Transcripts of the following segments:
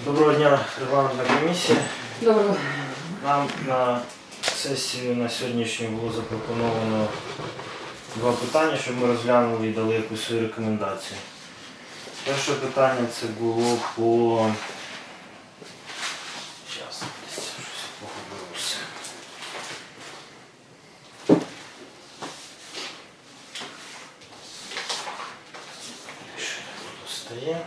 Доброго дня, регламентна комісія. Доброго. Нам на сесію на сьогоднішню було запропоновано два питання, щоб ми розглянули і дали якусь свою рекомендацію. Перше питання це було по. Зараз, десь щось погубилося. Що тут стає?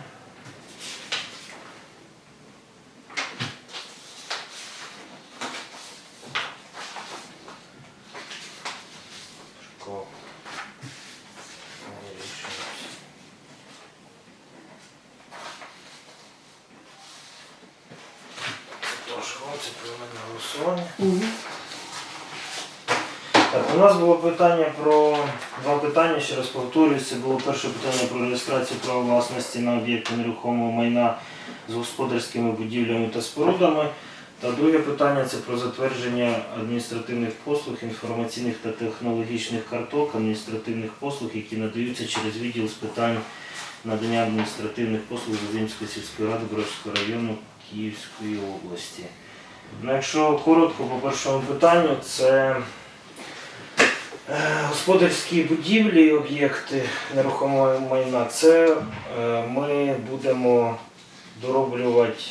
Школа. Не рішилось. Тож, це поіменне голосування. Угу. Так, у нас було питання про два питання, ще раз повторююсь. Це було перше питання про реєстрацію права власності на об'єкти нерухомого майна з господарськими будівлями та спорудами. Та друге питання це про затвердження адміністративних послуг, інформаційних та технологічних карток, адміністративних послуг, які надаються через відділ з питань надання адміністративних послуг Зазимської сільської ради Бродського району Київської області. Ну, якщо коротко по першому питанню, це Е, Господарські будівлі і об'єкти нерухомого майна, це е, ми будемо дороблювати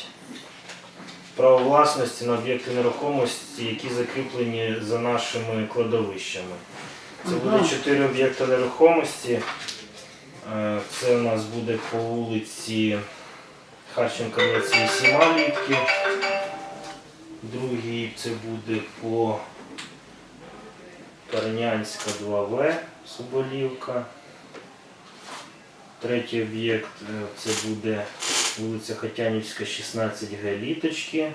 право власності на об'єкти нерухомості, які закріплені за нашими кладовищами. Це буде чотири об'єкти нерухомості. Е, Це у нас буде по вулиці Харченка 28 літки. Другий це буде по Парнянська 2В, Соболівка. Третій об'єкт е, це буде вулиця Хотянівська, 16Г Літочки.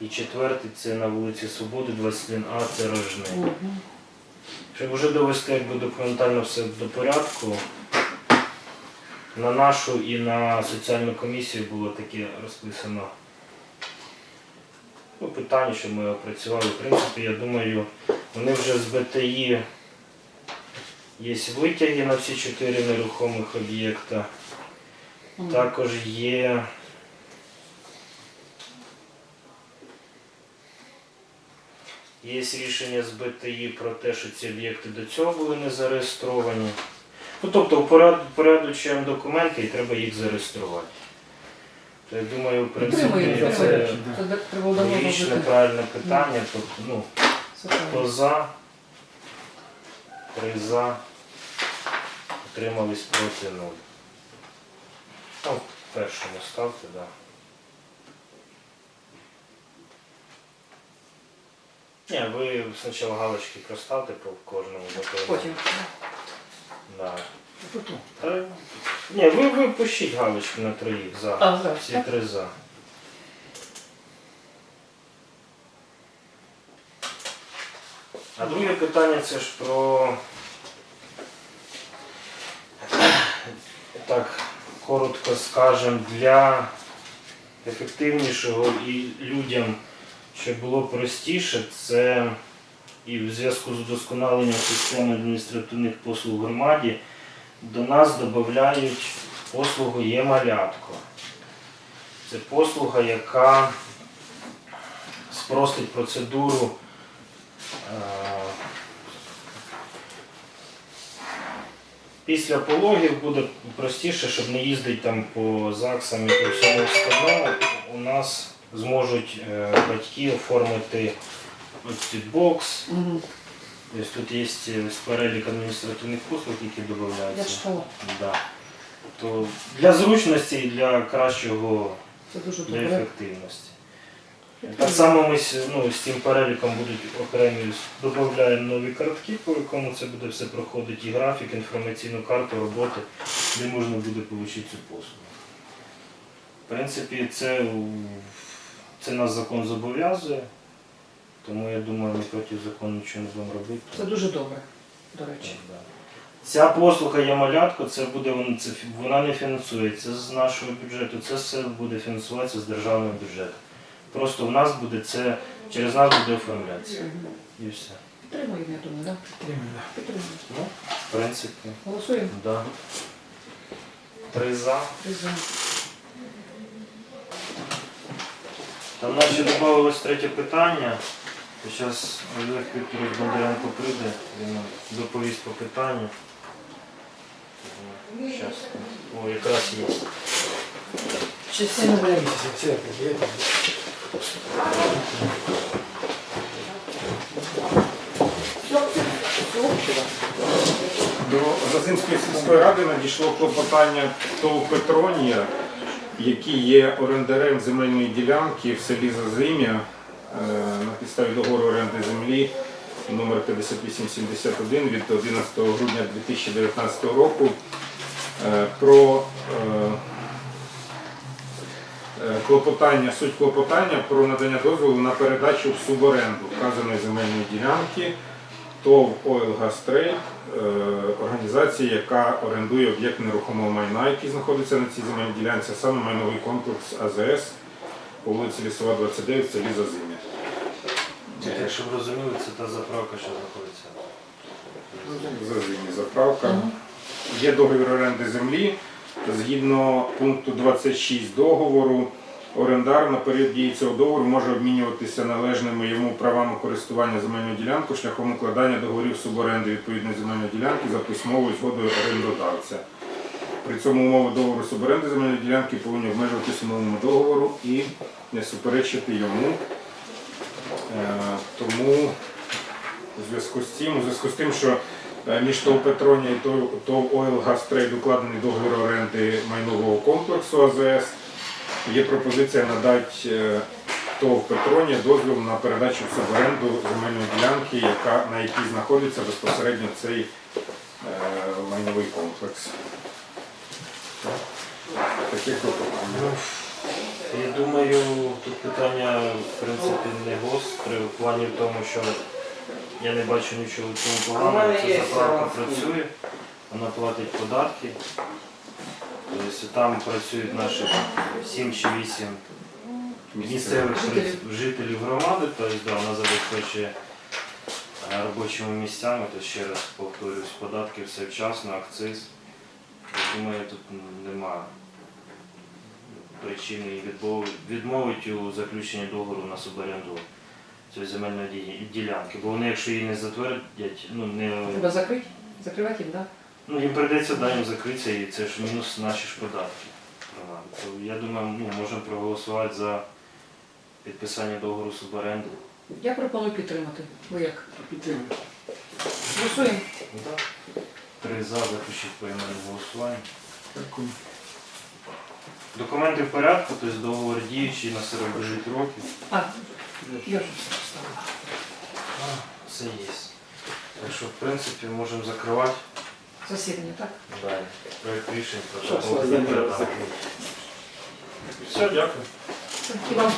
І четвертий це на вулиці Свободи, 21А, це Рожни. Угу. Щоб вже довести якби, документально все до порядку, на нашу і на соціальну комісію було таке розписано ну, питання, що ми опрацювали. В принципі, я думаю, вони вже з БТІ є витяги на всі чотири нерухомих об'єкта. Також є. Є рішення з БТІ про те, що ці об'єкти до цього були не зареєстровані. Ну, тобто упорядочуємо документи і треба їх зареєструвати. То я думаю, в принципі, Підтримуємо, це підтримуємо. Це так треба давно логічне, робити. правильне питання. Тобто, ну, правильно. Хто за? Три за. Утримались проти нуль. Ну, в першому ставте, так. Да. Ні, ви спочатку галочки проставте по кожному закону. Потім. Да. Та, ні, ви, ви пишіть галочки на троїх за. А, за, Всі так? три за. А друге питання це ж про так коротко скажемо, для ефективнішого і людям, щоб було простіше, це і в зв'язку з удосконаленням системи адміністративних послуг в громаді до нас додають послугу є-малятко. Це послуга, яка спростить процедуру е, після пологів буде простіше, щоб не їздити там по ЗАГСам і по всьому остальному. У нас зможуть е, батьки оформити ось бокс. Угу. Тобто тут є ось перелік адміністративних послуг, які додаються. школа. Да. То для зручності і для кращого Це дуже для добре. ефективності. Так само ми ну, з цим переліком будуть окремі додаємо нові картки, по якому це буде все проходити, і графік, інформаційну карту роботи, де можна буде отримати цю послугу. В принципі, це, це нас закон зобов'язує, тому я думаю, ми проти закону нічого не будемо робити. Це дуже добре, до речі. Да. Ця послуга є малятко, це буде вон- це, фі- вона не фінансується з нашого бюджету, це все буде фінансуватися з державного бюджету. Просто в нас буде це, через нас буде оформлятися. Мгм. І все. Підтримуємо, я думаю, так? Підтримуємо. Ну, в принципі, Голосуємо. да. Три за. Три за. Там наші додавалось третє питання. Зараз Олег Вікторович Бондаренко прийде, він нам доповість по питанню. Зараз. О, якраз є. Частина До Зазимської сільської ради надійшло клопотання ТОВ Петронія, який є орендарем земельної ділянки в селі Зазим'я на підставі договору оренди землі номер 5871 від 11 грудня 2019 року е, про е, е, клопотання, суть клопотання про надання дозволу на передачу в суборенду вказаної земельної ділянки ТОВ «Ойл Гастрейд», е, організація, яка орендує об'єкт нерухомого майна, який знаходиться на цій земельній ділянці, саме майновий комплекс АЗС по вулиці Лісова, 29, в селі Зазим'я. Щоб ви розуміли, це та заправка, що знаходиться. Зазим'ї заправка. Є договір оренди землі. Згідно пункту 26 договору, орендар на період дії цього договору може обмінюватися належними йому правами користування земельною ділянкою шляхом укладання договорів суборенди відповідної земельної ділянки за письмовою згодою орендодавця. При цьому умови договору суборенди земельної ділянки повинні обмежуватися умовами договору і не суперечити йому. Е, Тому у зв'язку з цим, у зв'язку з тим, що е, між ТОВ Петронія і ТОВ ТОВ Ойл Газ укладений договір оренди майнового комплексу АЗС, є пропозиція надати е, ТОВ Петронія дозвіл на передачу в суборенду земельної ділянки, яка, на якій знаходиться безпосередньо цей майновий комплекс. Таке клопотання. Я думаю, тут питання в принципі не гостре в плані в тому, що я не бачу нічого в цьому поганого. Ця заправка працює, вона платить податки. Тобто там працюють наші 7 чи 8 місцевих Жителів. громади, тобто да, вона забезпечує е, робочими місцями, то ще раз повторюсь, податки все вчасно, акциз. Я думаю, тут немає причини і відмови- відмовити у заключенні договору на суборенду цієї земельної ділянки. Бо вони, якщо її не затвердять, ну не Треба закрити? Закривати їм, так? ну їм прийдеться да, їм закритися, і це ж мінус наші ж податки. громади. То я думаю, ну можемо проголосувати за підписання договору суборенди. Я пропоную підтримати. Ви як? Голосуємо. Ну, так. Три за заключити поіменне голосування. Дякую. Документи в порядку, тобто договор діючий на 49 років. А, я вже все поставила. Все є. Так що, в принципі, можемо закривати Засідання, так? далі. Проект рішень протокол. Все, дякую. Тільки вам.